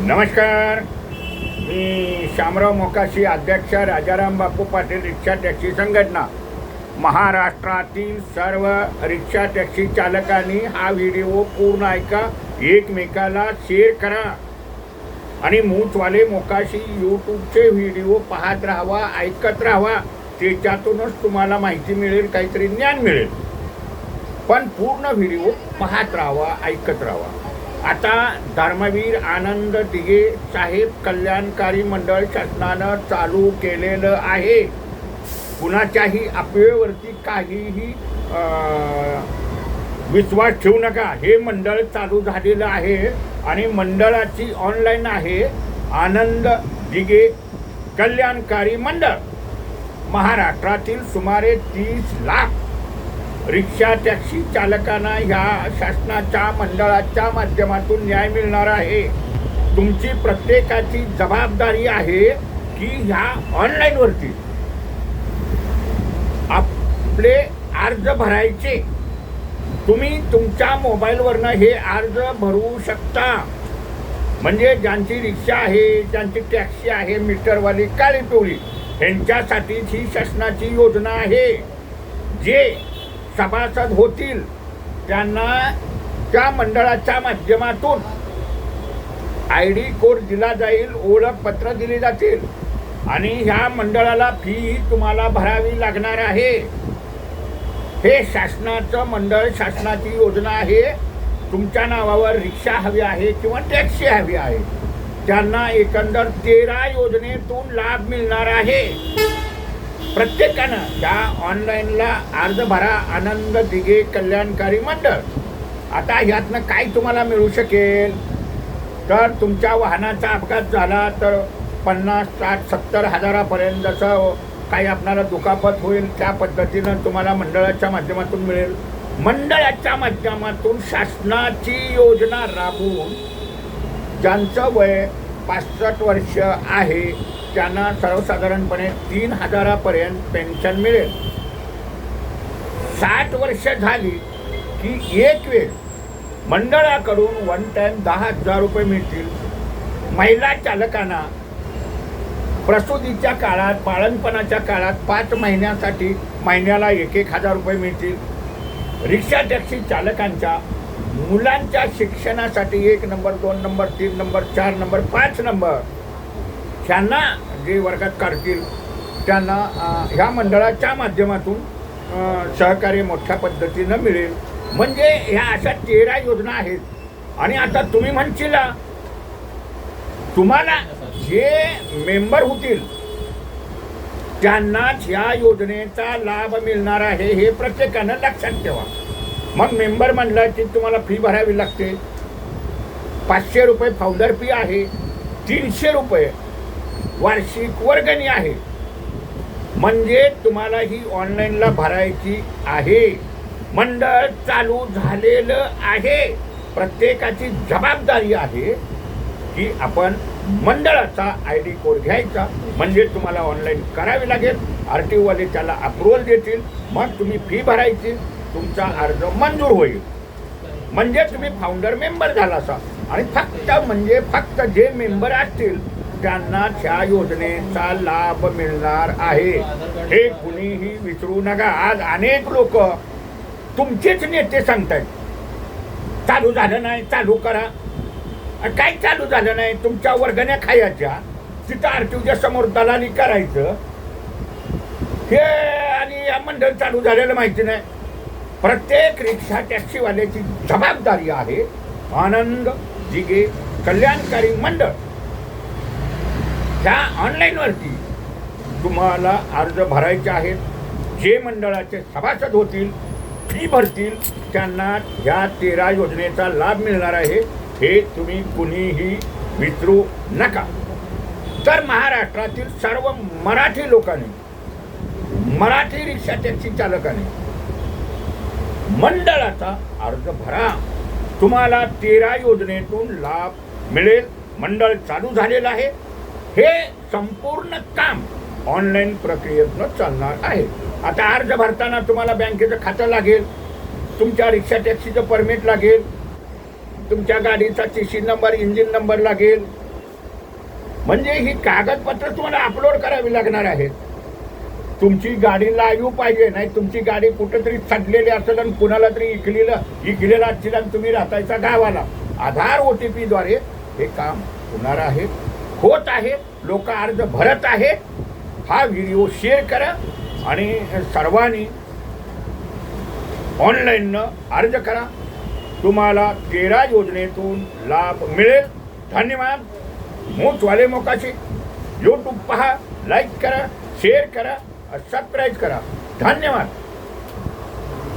नमस्कार. मी शामराव मोकाशी अध्यक्ष Rajaram Bapu Patil rickshaw taxi संघटना. महाराष्ट्रातील सर्व रिक्षा टॅक्सी चालकांनी हा व्हिडिओ पूर्ण ऐका एकमेकाला शेअर करा. आणि मूचवाले मोकाशी यूट्यूबचे व्हिडिओ पाहत राहावा ऐकत राहावा. त्याच्यातूनच तुम्हाला माहिती मिळेल काहीतरी ज्ञान मिळेल. पण पूर्ण व्हिडिओ पाहत राहावा ऐकत राहावा. आता धर्मवीर आनंद दिघे साहेब कल्याणकारी मंडळ शासनानं चालू केलेलं आहे. कुणाच्याही अफवेवरती काहीही विश्वास ठेवू नका. हे मंडळ चालू झालेलं आहे आणि मंडळाची ऑनलाईन आहे आनंद दिघे कल्याणकारी मंडळ. महाराष्ट्रातील सुमारे तीस लाख रिक्षा टॅक्सी चालकांना ह्या शासनाच्या मंडळाच्या माध्यमातून न्याय मिळणार आहे. तुमची प्रत्येकाची जबाबदारी आहे की ह्या ऑनलाईनवरती आपले अर्ज भरायचे. तुम्ही तुमच्या मोबाईलवरनं हे अर्ज भरू शकता. म्हणजे ज्यांची रिक्षा आहे ज्यांची टॅक्सी आहे मीटरवाली काळी पिवळी ह्यांच्यासाठीच ही शासनाची योजना आहे. जे सभासद होतील त्यांना त्या मंडळाच्या माध्यमातून आय डी कोड दिला जाईल ओळखपत्र दिली जातील. आणि ह्या मंडळाला फी तुम्हाला भरावी लागणार आहे. हे शासनाचं मंडळ शासनाची योजना आहे. तुमच्या नावावर रिक्षा हवी आहे किंवा टॅक्सी हवी आहे. त्यांना एकंदर तेरा योजनेतून लाभ मिळणार आहे. प्रत्येकानं या ऑनलाईनला अर्ज भरा आनंद दिघे कल्याणकारी मंडळ. आता ह्यातनं काय तुम्हाला मिळू शकेल? तर तुमच्या वाहनाचा अपघात झाला तर पन्नास साठ सत्तर हजारापर्यंत जसं काही आपणाला दुखापत होईल त्या पद्धतीनं तुम्हाला मंडळाच्या माध्यमातून मिळेल. मंडळाच्या माध्यमातून शासनाची योजना राबवून ज्यांचं वय पासष्ट वर्ष आहे त्यांना सर्वसाधारणपणे तीन हजारापर्यंत पेन्शन मिळेल. साठ वर्ष झाली की एक वेळ मंडळाकडून वन टाइम दहा हजार रुपये मिळतील. महिला चालकांना प्रसूतीच्या काळात बाळणपणाच्या काळात पाच महिन्यासाठी महिन्याला एक एक हजार रुपये मिळतील. रिक्षा टॅक्सी चालकांच्या मुलांच्या शिक्षणासाठी एक नंबर दोन नंबर तीन नंबर चार नंबर पाच नंबर. त्यांना जे वर्गात काढतील त्यांना ह्या मंडळाच्या माध्यमातून सहकार्य मोठ्या पद्धतीनं मिळेल. म्हणजे ह्या अशा तेरा योजना आहेत. आणि आता तुम्ही म्हणशील तुम्हाला जे मेंबर होतील त्यांनाच ह्या योजनेचा लाभ मिळणार आहे हे प्रत्येकानं लक्षात ठेवा. मग मेंबर म्हणलं की तुम्हाला फी भरावी लागते. पाचशे रुपये फाउंडर फी आहे. तीनशे रुपये वार्षिक वर्गणी आहे. म्हणजे तुम्हाला ही ऑनलाईनला भरायची आहे. मंडळ चालू झालेलं आहे. प्रत्येकाची जबाबदारी आहे की आपण मंडळाचा आय डी कोड घ्यायचा. म्हणजे तुम्हाला ऑनलाईन करावी लागेल. आर टी ओवाले त्याला अप्रुव्हल देतील. मग तुम्ही फी भरायची. तुमचा अर्ज मंजूर होईल. म्हणजे तुम्ही फाउंडर मेंबर झाला असा आणि फक्त म्हणजे फक्त जे मेंबर असतील त्यांना त्या योजनेचा लाभ मिळणार आहे. हे कुणीही विसरू नका. आज अनेक लोक तुमचेच नेते सांगतायत. चालू झालं नाही चालू करा. काय चालू झालं नाही? तुमच्या वर्गण्या खायच्या तिथं आरटीओच्या समोर दलाली करायचं. हे आणि या मंडळ चालू झालेलं माहिती नाही. प्रत्येक रिक्षा टॅक्सीवाल्याची जबाबदारी आहे. आनंद जिगे कल्याणकारी मंडळ. त्या ऑनलाईनवरती तुम्हाला अर्ज भरायचे आहेत. जे मंडळाचे सभासद होतील फी भरतील त्यांना ह्या तेरा योजनेचा लाभ मिळणार आहे. हे तुम्ही कुणीही विसरू नका. तर महाराष्ट्रातील सर्व मराठी लोकांनी मराठी रिक्षा टॅक्सी चालकाने मंडळाचा अर्ज भरा. तुम्हाला तेरा योजनेतून लाभ मिळेल. मंडळ चालू झालेलं आहे. हे संपूर्ण काम ऑनलाईन प्रक्रियेतनं चालणार आहे. आता अर्ज भरताना तुम्हाला बँकेचं खातं लागेल तुमच्या रिक्षा टॅक्सीचं परमिट लागेल तुमच्या गाडीचा T C number engine number लागेल. म्हणजे ही कागदपत्र तुम्हाला अपलोड करावी लागणार आहेत. तुमची गाडी लाईव्ह पाहिजे नाही तुमची गाडी कुठेतरी चढलेली असेल आणि कुणाला तरी इकलेलं इकलेलं असेल आणि तुम्ही राहतायचा गावाला. आधार ओ टी पीद्वारे हे काम होणार आहे. होत आहे लोक अर्ज भरत आहे हा व्हिडिओ शेअर करा आणि सर्वांनी ऑनलाईननं अर्ज करा. तुम्हाला तेरा योजनेतून लाभ मिळेल. धन्यवाद. मूचवाले मोकाशी. यूट्यूब पहा लाईक करा शेअर करा सबस्क्राईब करा. धन्यवाद.